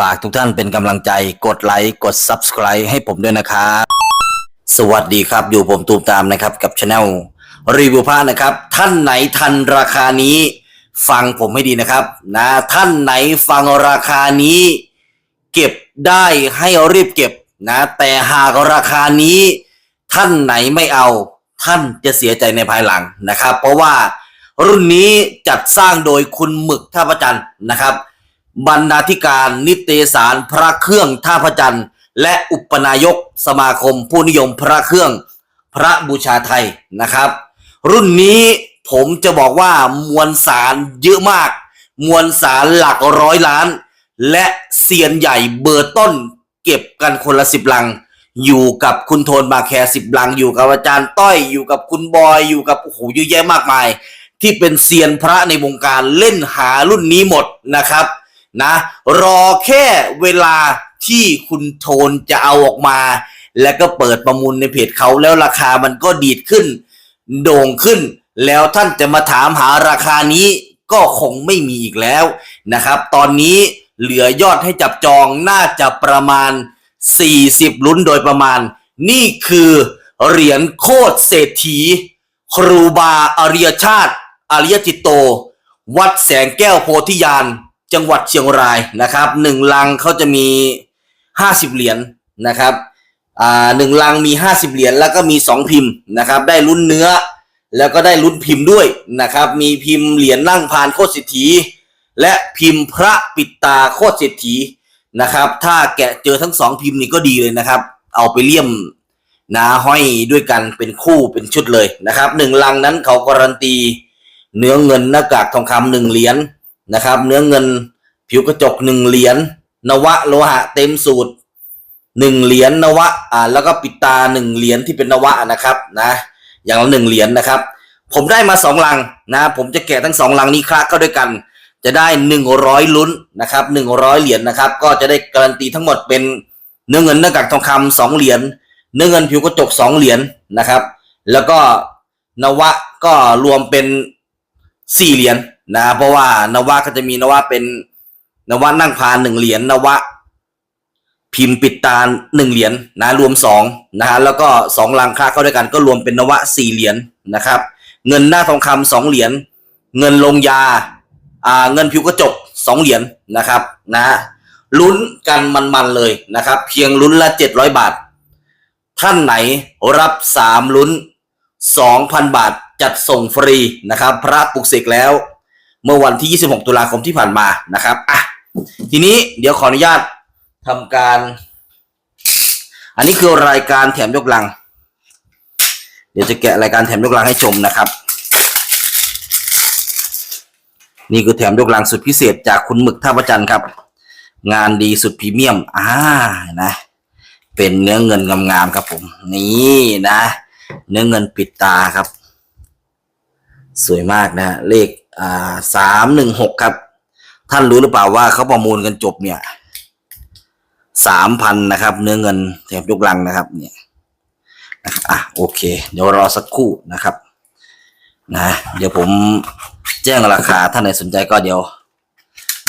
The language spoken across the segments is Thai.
ฝากทุกท่านเป็นกำลังใจกดไลค์กด Subscribe ให้ผมด้วยนะครับสวัสดีครับอยู่ผมตูมตามนะครับกับช anel รีวิวผ้านะครับ ท่านไหนทันราคานี้ ฟังผมให้ดีนะครับ นะท่านไหนฟังราคานี้ เก็บได้ให้รีบเก็บนะ แต่หากราคานี้ ท่านไหนไม่เอา ท่านจะเสียใจในภายหลังนะครับ เพราะว่ารุ่นนี้จัดสร้างโดยคุณหมึกท่าพระจันนะครับ บรรณาธิการนิตยสารพระเครื่องท่าพระจันทร์ และอุปนายกสมาคมผู้นิยมพระเครื่องพระบูชาไทยนะครับ รุ่นนี้ผมจะบอกว่ามวลสารเยอะมาก มวลสารหลักร้อยล้าน และเซียนใหญ่เบอร์ต้น เก็บกันคนละสิบลัง อยู่กับคุณโทนมาแคร์สิบลัง อยู่กับอาจารย์ต้อยอยู่กับคุณบอยอยู่กับโอ้โหเยอะแยะมากมาย ที่เป็นเซียนพระในวงการเล่นหารุ่นนี้หมดนะครับ นะ รอแค่เวลาที่คุณโทนจะเอาออกมา แล้วก็เปิดประมูลในเพจเขาแล้วราคามันก็ดีดขึ้น โด่งขึ้น แล้วท่านจะมาถามหาราคานี้ก็คงไม่มีอีกแล้วนะครับ ตอนนี้เหลือยอดให้จับจองน่าจะประมาณ 40 ลุ้นโดยประมาณ นี่คือเหรียญโคตรเศรษฐี ครูบาอริยชาติ อริยจิตโต วัดแสงแก้วโพธิญาณ จังหวัดเชียงรายนะครับหนึ่งลังเขาจะมีห้าสิบเหรียญนะครับอ่าหนึ่งลังมีห้าสิบเหรียญแล้วก็มีสองพิมพ์นะครับได้ลุ้นเนื้อ แล้วก็ได้ลุ้นพิมพ์ด้วยนะครับมีพิมพ์เหรียญนั่งพานโคตรเศรษฐีและพิมพ์พระปิดตาโคตรเศรษฐีนะครับ ถ้าแกะเจอทั้งสองพิมพ์นี่ก็ดีเลยนะครับ เอาไปเลี่ยมนะห้อยด้วยกันเป็นคู่เป็นชุดเลยนะครับหนึ่งลังนั้นเขาการันตี เนื้อเงินหน้ากากทองคำหนึ่งเหรียญ นะครับ เนื้อเงินผิวกระจกหนึ่งเหรียญนวะโลหะเต็มสูตรหนึ่งเหรียญนวะอ่าแล้วก็ปิดตาหนึ่งเหรียญที่เป็นนวะนะครับนะอย่างละหนึ่งเหรียญนะครับ ผมได้มาสองลังนะผมจะแกะทั้งสองลังนี้คละเข้าด้วยกัน จะได้หนึ่งร้อยลุ้นนะครับหนึ่งร้อยเหรียญนะครับ ก็จะได้การันตีทั้งหมดเป็นเนื้อเงินหน้ากากทองคำสองเหรียญเนื้อเงินผิวกระจกสองเหรียญนะครับ แล้วก็นวะก็รวมเป็นสี่เหรียญ นะเพราะว่านวะก็จะมีนวะเป็นนวะนั่งพานหนึ่งเหรียญนวะ พิมพ์ปิดตาหนึ่งเหรียญนะรวมสองนะฮะแล้วก็สองลังค่าเข้าด้วยกันก็รวมเป็นนวะสี่เหรียญนะครับ เงินหน้าทองคำสองเหรียญเงินลงยาอ่าเงินผิวกระจกสองเหรียญนะครับนะลุ้นกันมันๆเลยนะครับ เพียงลุ้นละเจ็ดร้อยบาท ท่านไหนรับสามลุ้นสองพันบาทจัดส่งฟรีนะครับ พระปลุกเสกแล้ว เมื่อวันที่ 26 ตุลาคมที่ผ่านมานะครับอะทีนี้เดี๋ยวขออนุญาตทำการ อันนี้คือรายการแถมยกลัง เดี๋ยวจะแกะรายการแถมยกลังให้ชมนะครับ นี่คือแถมยกลังสุดพิเศษจากคุณหมึกท่าประจันครับ งานดีสุดพรีเมียมอ่านะ เป็นเนื้อเงินงามๆครับผม นี่นะ เนื้อเงินปิดตาครับ สวยมากนะเลข อ่าสามหนึ่งหกครับ ท่านรู้หรือเปล่าว่าเขาประมูลกันจบเนี่ยสามพันนะครับ เนื้อเงินแถมยกลังนะครับ เนี่ยนะอะโอเค เดี๋ยวรอสักครู่นะครับ นะ เดี๋ยวผมแจ้งราคาท่านไหนสนใจก็เดี๋ยว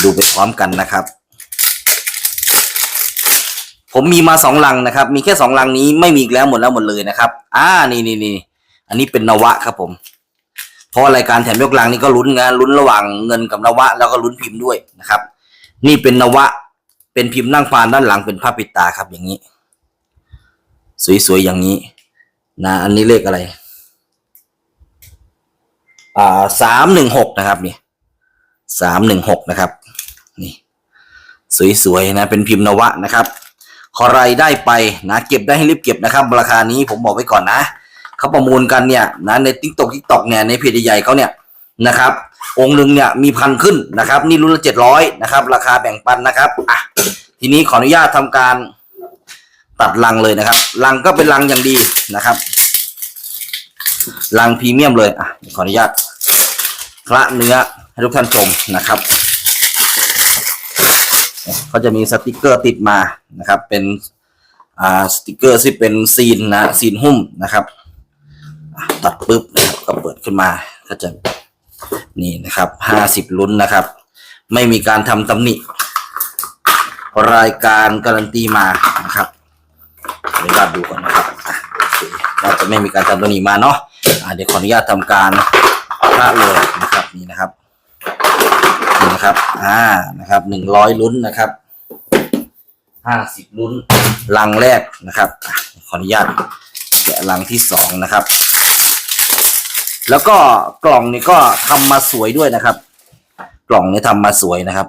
ดูไปพร้อมกันนะครับ ผมมีมาสองลังนะครับ มีแค่สองลังนี้ไม่มีอีกแล้วหมดแล้วหมดเลยนะครับ อ่านี่นี่นี่อันนี้เป็นนวะครับผม เพราะรายการแถมยกลังนี่ก็ลุ้นงานลุ้นระหว่างเงินกับนวะ แล้วก็ลุ้นพิมพ์ด้วยนะครับ นี่เป็นนวะ เป็นพิมพ์นั่งพานด้านหลังเป็นผ้าปิดตาครับอย่างนี้ สวยๆอย่างนี้ นะ อันนี้เลขอะไร อ่าสามหนึ่งหกนะครับนี่สามหนึ่งหกนะครับ นี่สวยๆนะ เป็นพิมพ์นวะนะครับขอไรได้ไปนะ เก็บได้ให้รีบเก็บนะครับ ราคานี้ผมบอกไว้ก่อนนะ เขาประมูลกันเนี่ยนะในทิกตอกทิกตอกเนี่ยในเพจใหญ่เขาเนี่ยนะครับองค์หนึ่งเนี่ยมีพันขึ้นนะครับ นี่รุ่นละเจ็ดร้อยนะครับ ราคาแบ่งปันนะครับอะทีนี้ขออนุญาตทำการตัดลังเลยนะครับลังก็เป็นลังอย่างดีนะครับลังพรีเมียมเลยอะขออนุญาตคละเนื้อให้ทุกท่านชมนะครับเขาจะมีสติกเกอร์ติดมานะครับ เป็นอ่าสติกเกอร์ที่เป็นซีนนะซีนหุ้มนะครับ ตัดปุ๊บนะครับก็เปิดขึ้นมาก็จะนี่นะครับห้าสิบลุ้นนะครับ ไม่มีการทำตำหนิ รายการการันตีมานะครับขออนุญาตดูก่อนนะครับอะโอเราจะไม่มีการทำตัวนี้มาเนาะอะเดี๋ยวขออนุญาตทำการพระเลยนะครับนี่นะครับนี่นะครับอ่านะครับหนึ่งร้อยลุ้นนะครับห้าสิบลุ้นลังแรกนะครับขออนุญาตแกะลังที่สองนะครับ แล้วก็กล่องนี่ก็ทำมาสวยด้วยนะครับ กล่องนี่ทำมาสวยนะครับ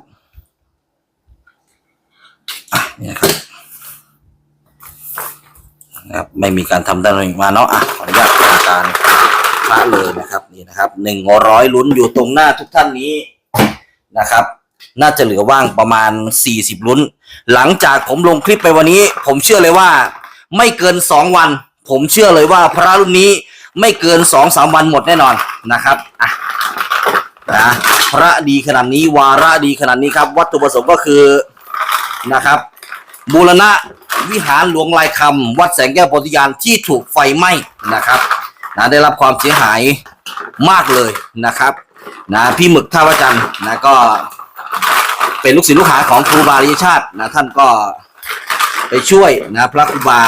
อะนี่นะครับนะครับ ไม่มีการทำด้านนี้มาเนาะอะขออนุญาตทำการพระเลยนะครับนี่นะครับหนึ่งร้อยลุ้นอยู่ตรงหน้าทุกท่านนี้นะครับ น่าจะเหลือว่างประมาณสี่สิบลุ้น หลังจากผมลงคลิปไปวันนี้ ผมเชื่อเลยว่า ไม่เกินสองวัน ผมเชื่อเลยว่าพระรุ่นนี้ ไม่เกินสองสามวันหมดแน่นอนนะครับอะนะพระดีขนาดนี้วาระดีขนาดนี้ครับ วัตถุประสงค์ก็คือนะครับ บูรณะวิหารหลวงลายคำวัดแสงแก้วโพธิญาณที่ถูกไฟไหม้นะครับนะได้รับความเสียหายมากเลยนะครับนะพี่หมึกท่าวจันทร์นะก็เป็นลูกศิษย์ลูกหาของครูบาริชาตินะท่านก็ไปช่วยนะพระครูบา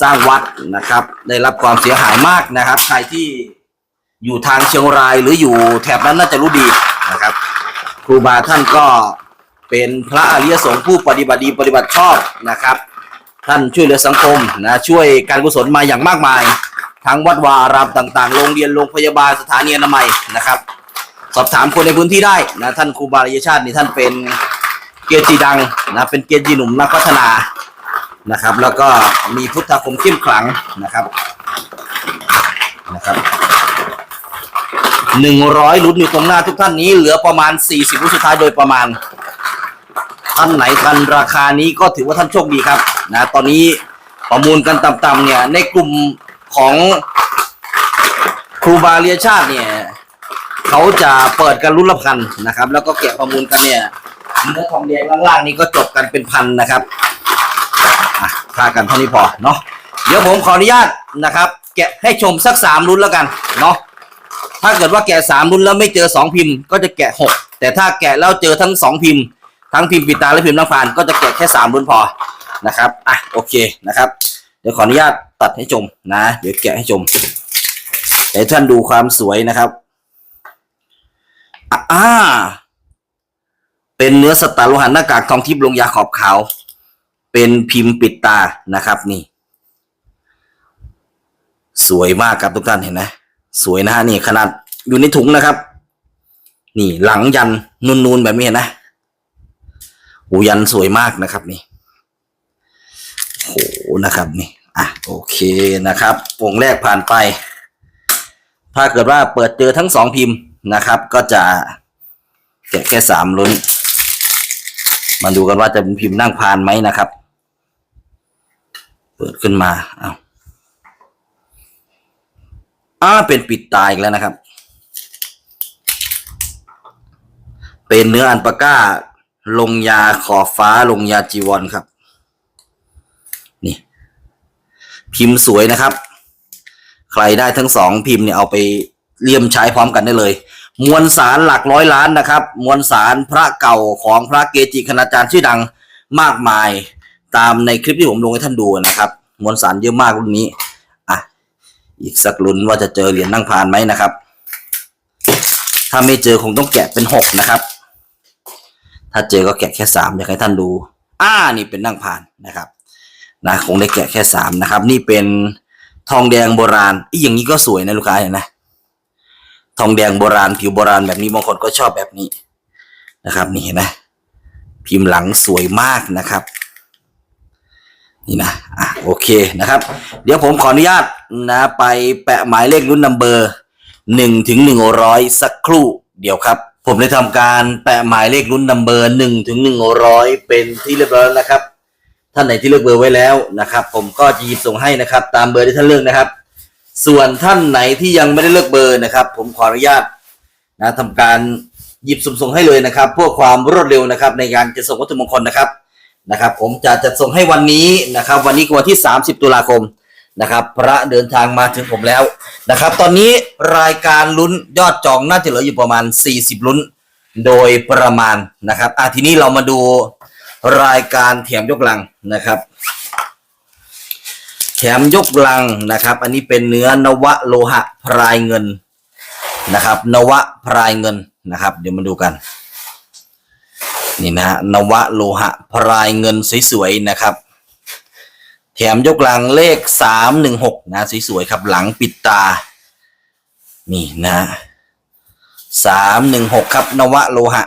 สร้างวัดนะครับ ได้รับความเสียหายมากนะครับ ใครที่อยู่ทางเชียงรายหรืออยู่แถบนั้นน่าจะรู้ดีนะครับ ครูบาท่านก็เป็นพระอริยสงฆ์ผู้ปฏิบัติดีปฏิบัติชอบนะครับ ท่านช่วยเหลือสังคมนะช่วยการกุศลมาอย่างมากมาย ทั้งวัดวาอารามต่างๆโรงเรียนโรงพยาบาลสถานีอนามัยนะครับ สอบถามคนในพื้นที่ได้นะท่านครูบาอริยชาตินี่ท่านเป็นเกจิดังนะเป็นเกจิหนุ่มนักพัฒนา นะครับ แล้วก็มีพุทธคมเข้มขลังนะครับนะครับหนึ่งร้อยลุ้นอยู่ตรงหน้าทุกท่านนี้เหลือประมาณสี่สิบลุ้นสุดท้ายโดยประมาณ ท่านไหนทันราคานี้ก็ถือว่าท่านโชคดีครับนะตอนนี้ประมูลกันต่ำๆเนี่ยในกลุ่มของครูบาเรียชาติเนี่ยเขาจะเปิดกันรุ่นละพันนะครับ แล้วก็แกะประมูลกันเนี่ยเนื้อทองแดงล่างๆนี่ก็จบกันเป็นพันนะครับ อะค่ากันเท่านี้พอเนาะเดี๋ยวผมขออนุญาตนะครับ แกะให้ชมสักสามรุ่นแล้วกันเนาะถ้าเกิดว่าแกะสามรุ่นแล้วไม่เจอสองพิมพ์ก็จะแกะหกแต่ถ้าแกะแล้วเจอทั้งสองพิมพ์ ทั้งพิมพ์ปิดตาและพิมพ์น้ำพานก็จะแกะแค่สามรุ่นพอนะครับอะโอเคนะครับ เดี๋ยวขออนุญาตตัดให้ชมนะ เดี๋ยวแกะให้ชมให้ท่านดูความสวยนะครับอ่าเป็นเนื้อสตาร์โลหะหน้ากากทองทิพย์ลงยาขอบขาว เป็นพิมพ์ปิดตานะครับนี่ สวยมากครับทุกท่านเห็นไหมสวยนะฮะนี่ขนาดอยู่ในถุงนะครับ นี่หลังยันนูนๆแบบนี้เห็นนะหูยันสวยมากนะครับนี่โหนะครับนี่อะโอเคนะครับวงแรกผ่านไป ถ้าเกิดว่าเปิดเจอทั้งสองพิมพ์นะครับ ก็จะแกะแค่สามลุ้นมาดูกันว่าจะเป็นพิมพ์นั่งพานไหมนะครับ ปิดขึ้นมาเอาอ่าเป็นปิดตายอีกแล้วนะครับ เป็นเนื้ออันปาก้า ลงยาขอบฟ้าลงยาจีวรครับ นี่ พิมพ์สวยนะครับ ใครได้ทั้งสองพิมพ์เนี่ยเอาไปเลี่ยมใช้พร้อมกันได้เลย มวลสารหลักร้อยล้านนะครับ มวลสารพระเก่าของพระเกจิคณาจารย์ชื่อดังมากมาย ตามในคลิปที่ผมลงให้ท่านดูนะครับ มวลสารเยอะมากรุ่นนี้ อะ อีกสักลุ้นว่าจะเจอเหรียญนั่งพานไหมนะครับ ถ้าไม่เจอคงต้องแกะเป็นหกนะครับ ถ้าเจอก็แกะแค่สามอยากให้ท่านดู อ่า นี่เป็นนั่งพานนะครับ นะคงได้แกะแค่สามนะครับ นี่เป็นทองแดงโบราณอีอย่างนี้ก็สวยนะลูกค้าเห็นไหมทองแดงโบราณผิวโบราณแบบนี้บางคนก็ชอบแบบนี้นะครับ นี่เห็นไหมพิมพ์หลังสวยมากนะครับ นี่นะอะโอเคนะครับ เดี๋ยวผมขออนุญาตนะไปแปะหมายเลขรุ่นนัมเบอร์หนึ่งถึงหนึ่งร้อยสักครู่เดี๋ยวครับ ผมได้ทำการแปะหมายเลขรุ่นนัมเบอร์หนึ่งถึงหนึ่งร้อยเป็นที่เรียบร้อยแล้วนะครับ ท่านไหนที่เลือกเบอร์ไว้แล้วนะครับ ผมก็จะหยิบส่งให้นะครับ ตามเบอร์ที่ท่านเลือกนะครับ ส่วนท่านไหนที่ยังไม่ได้เลือกเบอร์นะครับ ผมขออนุญาตนะทำการหยิบสุ่มส่งให้เลยนะครับเพื่อความรวดเร็วนะครับ ในการจะส่งวัตถุมงคลนะครับ นะครับ ผมจะจัดส่งให้วันนี้นะครับ วันนี้คือวันที่ 30 ตุลาคมนะครับ พระเดินทางมาถึงผมแล้วนะครับ ตอนนี้รายการลุ้นยอดจองน่าจะเหลืออยู่ประมาณ 40 ลุ้น โดยประมาณนะครับอะทีนี้เรามาดูรายการแถมยกลังนะครับ แถมยกลังนะครับ อันนี้เป็นเนื้อนวะโลหะพรายเงินนะครับ นวะพรายเงินนะครับ เดี๋ยวมาดูกัน นี่นะฮะนวะโลหะพรายเงินสวยๆนะครับ แถมยกลังเลขสามหนึ่งหกนะสวยๆครับหลังปิดตา นี่นะสามหนึ่งหกครับ นวะโลหะ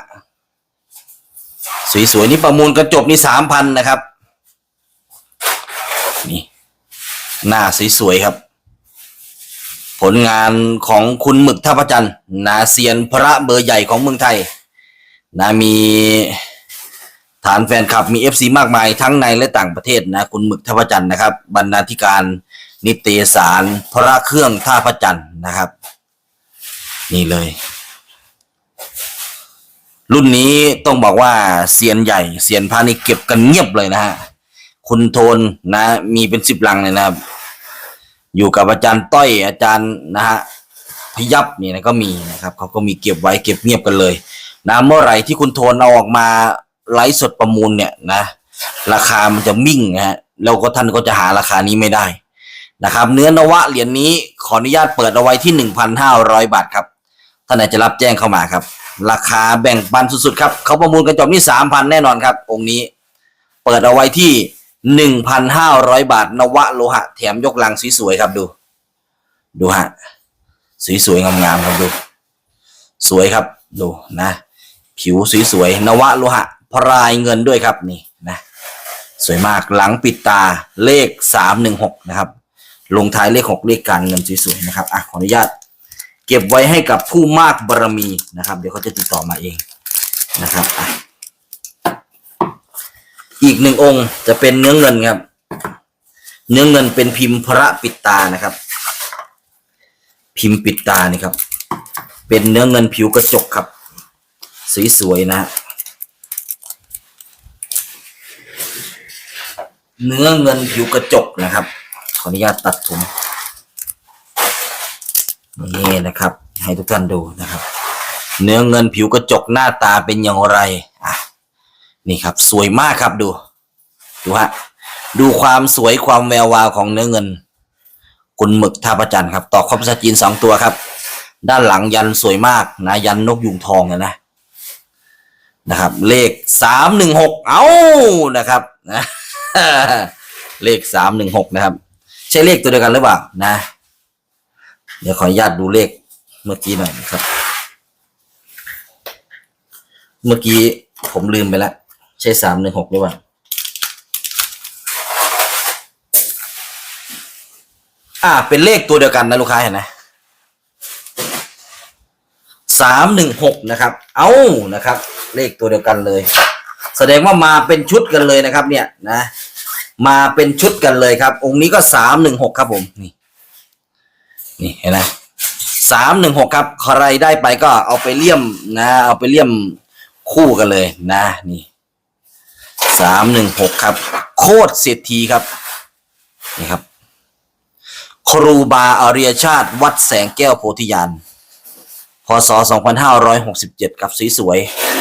สวยๆนี่ประมูลกระจบนี่สามพันนะครับ นี่ หน้าสวยๆครับ ผลงานของคุณหมึกท่าพระจันทร์นาเซียนพระเบอร์ใหญ่ของเมืองไทย นะมีฐานแฟนคลับมีเอฟซีมากมายทั้งในและต่างประเทศนะคุณหมึกท่าพระจันทร์นะครับ บรรณาธิการนิตยสารพระเครื่องท่าพระจันทร์นะครับ นี่เลย รุ่นนี้ต้องบอกว่าเซียนใหญ่เซียนพานี่เก็บกันเงียบเลยนะฮะคุณโทนนะ มีเป็นสิบลังเลยนะครับ อยู่กับอาจารย์ต้อยอาจารย์นะฮะพยับนี่นะก็มีนะครับเขาก็มีเก็บไว้เก็บเงียบกันเลย นะเมื่อไหร่ที่คุณโทนเอาออกมาไลฟ์สดประมูลเนี่ยนะ ราคามันจะมิ่งนะฮะแล้วก็ท่านก็จะหาราคานี้ไม่ได้นะครับ เนื้อนวะเหรียญนี้ขออนุญาตเปิดเอาไว้ที่หนึ่งพันห้าร้อยบาทครับท่านไหนจะรับแจ้งเข้ามาครับ ราคาแบ่งปันสุดๆครับเขาประมูลกันจบที่สามพันแน่นอนครับ องค์นี้ เปิดเอาไว้ที่หนึ่งพันห้าร้อยบาท นวะโลหะแถมยกลังสวยๆครับดู ดูฮะสวยๆงามๆครับดู สวยครับดูนะ ผิวสวยๆนวะโลหะพรายเงินด้วยครับนี่นะสวยมากหลังปิดตาเลขสามหนึ่งหกนะครับ ลงท้ายเลขหกเลขการเงินสวยๆนะครับอะขออนุญาต เก็บไว้ให้กับผู้มากบารมีนะครับ เดี๋ยวเขาจะติดต่อมาเองนะครับอะอีกหนึ่งองค์จะเป็นเนื้อเงินครับ เนื้อเงินเป็นพิมพ์พระปิดตานะครับ พิมพ์ปิดตานี่ครับ เป็นเนื้อเงินผิวกระจกครับ สวยๆนะ เนื้อเงินผิวกระจกนะครับ ขออนุญาตตัดถุงนี่นะครับ ให้ทุกท่านดูนะครับ เนื้อเงินผิวกระจกหน้าตาเป็นอย่างไรอะนี่ครับ สวยมากครับดูดูฮะดูความสวยความแวววาวของเนื้อเงิน คุณหมึกท่าประจันครับ ต่อคอมพิวเตอร์จีนสองตัวครับ ด้านหลังยันสวยมากนะ ยันนกยุงทองนะ นะครับ เลขสามหนึ่งหกเอานะครับนะเลขสามหนึ่งหกนะครับ ใช่เลขตัวเดียวกันหรือเปล่านะ เดี๋ยวขออนุญาตดูเลขเมื่อกี้หน่อยนะครับ เมื่อกี้ผมลืมไปแล้วใช่สามหนึ่งหกหรือเปล่าอ่าเป็นเลขตัวเดียวกันนะลูกค้าเห็นไหม สามหนึ่งหกนะครับ เอานะครับ เลขตัวเดียวกันเลย แสดงว่ามาเป็นชุดกันเลยนะครับ เนี่ยนะ มาเป็นชุดกันเลยครับ องค์นี้ก็สามหนึ่งหกครับผม นี่ นี่เห็นไหมสามหนึ่งหกครับ ใครได้ไปก็เอาไปเลี่ยมนะ เอาไปเลี่ยมคู่กันเลยนะ นี่สามหนึ่งหกครับ โคตรเศรษฐีครับ นี่ครับ ครูบาอาริยชาติ วัดแสงแก้วโพธิญาณ พศ 2567ครับสีสวย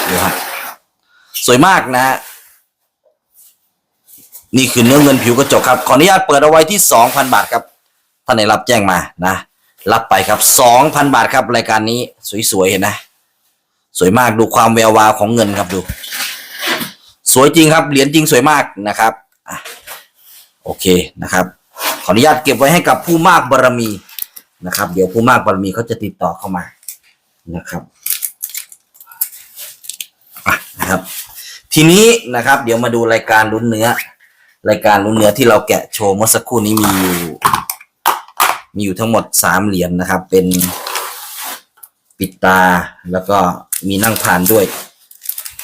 ดูฮะสวยมากนะฮะนี่คือเนื้อเงินผิวกระจกครับ ขออนุญาตเปิดเอาไว้ที่ 2,000 บาทครับท่านไหนรับแจ้งมานะ รับไปครับ 2,000 บาทครับรายการนี้สวยๆเห็นนะสวยมากดูความแวววาวของเงินครับดู สวยจริงครับเหรียญจริงสวยมากนะครับอโอเคนะครับ ขออนุญาตเก็บไว้ให้กับผู้มากบารมีนะครับ เดี๋ยวผู้มากบารมีเขาจะติดต่อเข้ามา นะครับนะครับ ทีนี้นะครับ เดี๋ยวมาดูรายการลุ้นเนื้อ รายการลุ้นเนื้อที่เราแกะโชว์เมื่อสักครู่นี้มีอยู่มีอยู่ทั้งหมดสามเหรียญนะครับ เป็นปิดตาแล้วก็มีนั่งผ่านด้วย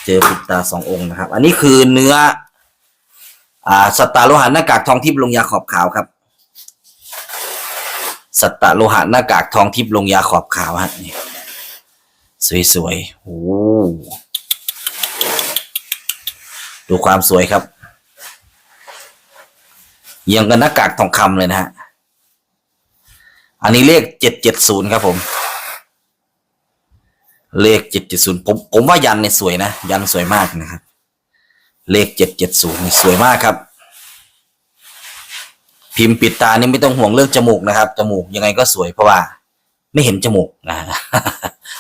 เจอปิดตาสององค์นะครับ อันนี้คือเนื้อ อ่าสตตาโลหะหน้ากากทองทิพย์ลงยาขอบขาวครับสตตาโลหะหน้ากากทองทิพย์ลงยาขอบขาวฮะนี่ สวยๆโอ้ดูความสวยครับยี่ยงกันหน้ากากทองคำเลยนะฮะ อันนี้เลขเจ็ดเจ็ดศูนย์ครับผม เลขเจ็ดเจ็ดศูนย์ผมผมว่ายันเนี่ยสวยนะ ยันสวยมากนะครับ เลขเจ็ดเจ็ดศูนย์สวยมากครับ พิมพ์ปิดตานี่ไม่ต้องห่วงเรื่องจมูกนะครับ จมูกยังไงก็สวยเพราะว่า ไม่เห็นจมูกนะ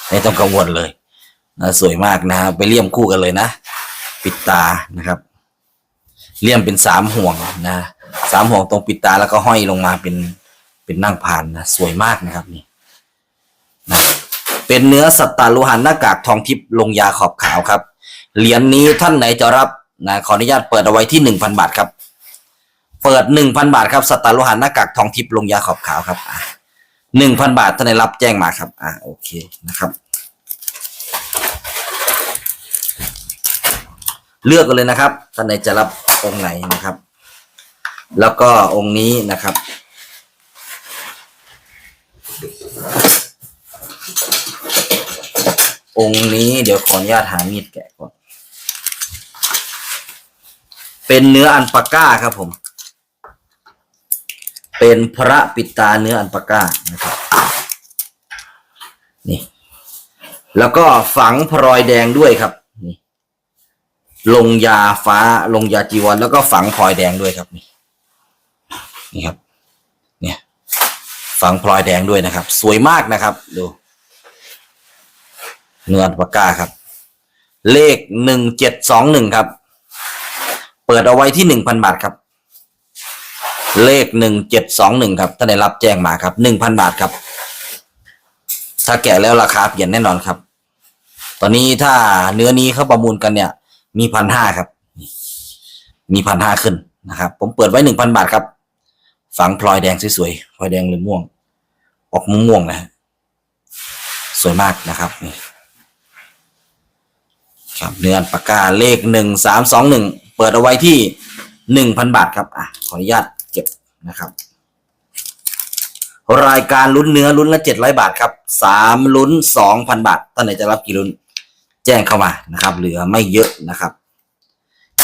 ไม่ต้องกังวลเลยนะสวยมากนะไปเลี่ยมคู่กันเลยนะ ปิดตานะครับ เลี่ยมเป็นสามห่วงนะสามห่วงตรงปิดตาแล้วก็ห้อยลงมาเป็นเป็นนั่งพานนะสวยมากนะครับนี่นะเป็นเนื้อสัตตาลูหันหน้ากากทองทิพย์ลงยาขอบขาวครับ เหรียญนี้ท่านไหนจะรับนะขออนุญาตเปิดเอาไว้ที่หนึ่งพันบาทครับ เปิดหนึ่งพันบาทครับสัตตาลูหันหน้ากากทองทิพย์ลงยาขอบขาวครับ หนึ่งพันบาทท่านไหนรับแจ้งมาครับ อ่าโอเคนะครับ เลือกกันเลยนะครับท่านไหนจะรับองค์ไหนนะครับ แล้วก็องค์นี้นะครับ องค์นี้เดี๋ยวขออนุญาตหามีดแกะก่อน เป็นเนื้ออันปาก้าครับผม เป็นพระปิดตาเนื้ออันปาก้านะครับนี่แล้วก็ฝังพลอยแดงด้วยครับนี่ลงยาฟ้าลงยาจีวรแล้วก็ฝังพลอยแดงด้วยครับนี่นี่ครับเนี่ยฝังพลอยแดงด้วยนะครับ สวยมากนะครับ ดูเนื้ออันปากกาครับ เลขหนึ่งเจ็ดสองหนึ่งครับ เปิดเอาไว้ที่หนึ่งพันบาทครับ เลขหนึ่งเจ็ดสองหนึ่งครับ ถ้าได้รับแจ้งมาครับหนึ่งพันบาทครับ ถ้าแกะแล้วราคาเปลี่ยนแน่นอนครับ ตอนนี้ถ้าเนื้อนี้เขาประมูลกันเนี่ย มีพันห้าครับ มีพันห้าขึ้นนะครับ ผมเปิดไว้หนึ่งพันบาทครับ ฝังพลอยแดงสวยๆพลอยแดงหรือม่วง ออกม่วงๆนะสวยมากนะครับนี่ครับเนื้อปากกาเลขหนึ่งสามสองหนึ่งเปิดเอาไว้ที่หนึ่งพันบาทครับอะขออนุญาต นะครับ รายการลุ้นเนื้อลุ้นละเจ็ดร้อยบาทครับสามลุ้นสองพันบาทท่านไหนจะรับกี่ลุ้น แจ้งเข้ามานะครับ เหลือไม่เยอะนะครับ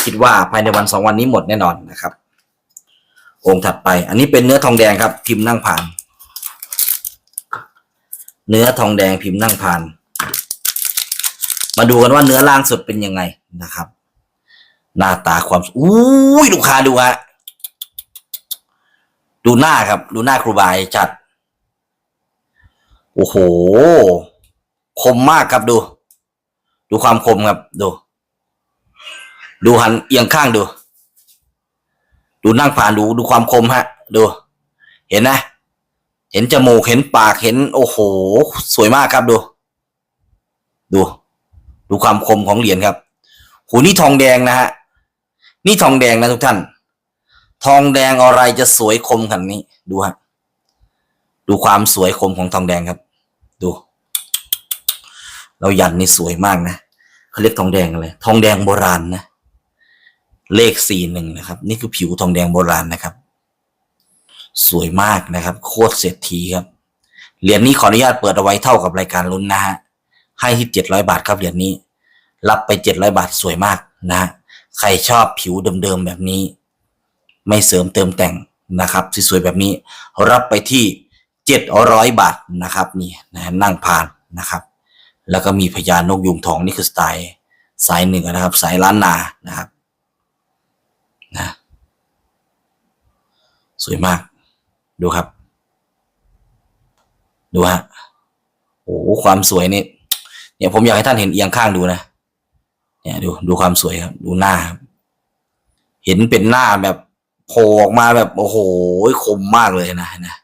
คิดว่าภายในวันสองวันนี้หมดแน่นอนนะครับ องค์ถัดไป อันนี้เป็นเนื้อทองแดงครับ พิมพ์นั่งผ่าน เนื้อทองแดงพิมพ์นั่งผ่าน มาดูกันว่าเนื้อล่างสุดเป็นยังไงนะครับ หน้าตาความ อุ้ยลูกค้าดูฮะ ดูหน้าครับ ดูหน้าครูบายจัด โอ้โห คมมากครับดู ดูความคมครับ ดู ดูหันเอียงข้างดู ดูนั่งผ่านดูดูความคมฮะ ดู เห็นนะเห็นจมูกเห็นปากเห็น โอ้โห สวยมากครับดู ดู ดูความคมของเหรียญครับหูนี่ทองแดงนะฮะนี่ทองแดงนะทุกท่าน ทองแดงอะไรจะสวยคมขนาดนี้ ดูฮะ ดูความสวยคมของทองแดงครับ ดู เรายันนี่สวยมากนะเขาเรียกทองแดงอะไรทองแดงโบราณนะ เลขสี่หนึ่งนะครับ นี่คือผิวทองแดงโบราณนะครับ สวยมากนะครับ โคตรเศรษฐีครับ เหรียญนี้ขออนุญาตเปิดเอาไว้เท่ากับรายการลุ้นนะฮะ ให้ที่เจ็ดร้อยบาทครับเหรียญนี้ รับไปเจ็ดร้อยบาทสวยมากนะฮะใครชอบผิวเดิมๆแบบนี้ ไม่เสริมเติมแต่งนะครับสวยๆแบบนี้ รับไปที่เจ็ดร้อยบาทนะครับนี่นะนั่งผ่านนะครับ แล้วก็มีพญานกยุงทองนี่คือสไตล์สายหนึ่งนะครับ สายล้านนานะครับนะสวยมากดูครับ ดูฮะโอ้ความสวยนี่เนี่ยผมอยากให้ท่านเห็นเอียงข้างดูนะเนี่ยดูดูความสวยครับ ดูหน้าครับเห็นเป็นหน้าแบบ โผล่ออกมาแบบโอ้โหคมมากเลยนะนะ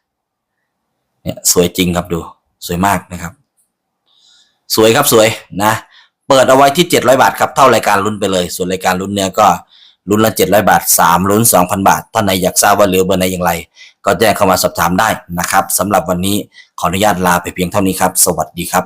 เนี่ยสวยจริงครับดู สวยมากนะครับ สวยครับสวยนะ เปิดเอาไว้ที่เจ็ดร้อยบาทครับเท่ารายการลุ้นไปเลย ส่วนรายการลุ้นเนี่ยก็ลุ้นละเจ็ดร้อยบาทสามลุ้นสองพันบาทท่านไหนอยากทราบว่าเหลือเบอร์ไหนอย่างไร ก็แจ้งเข้ามาสอบถามได้นะครับสำหรับวันนี้ขออนุญาตลาไปเพียงเท่านี้ครับ สวัสดีครับ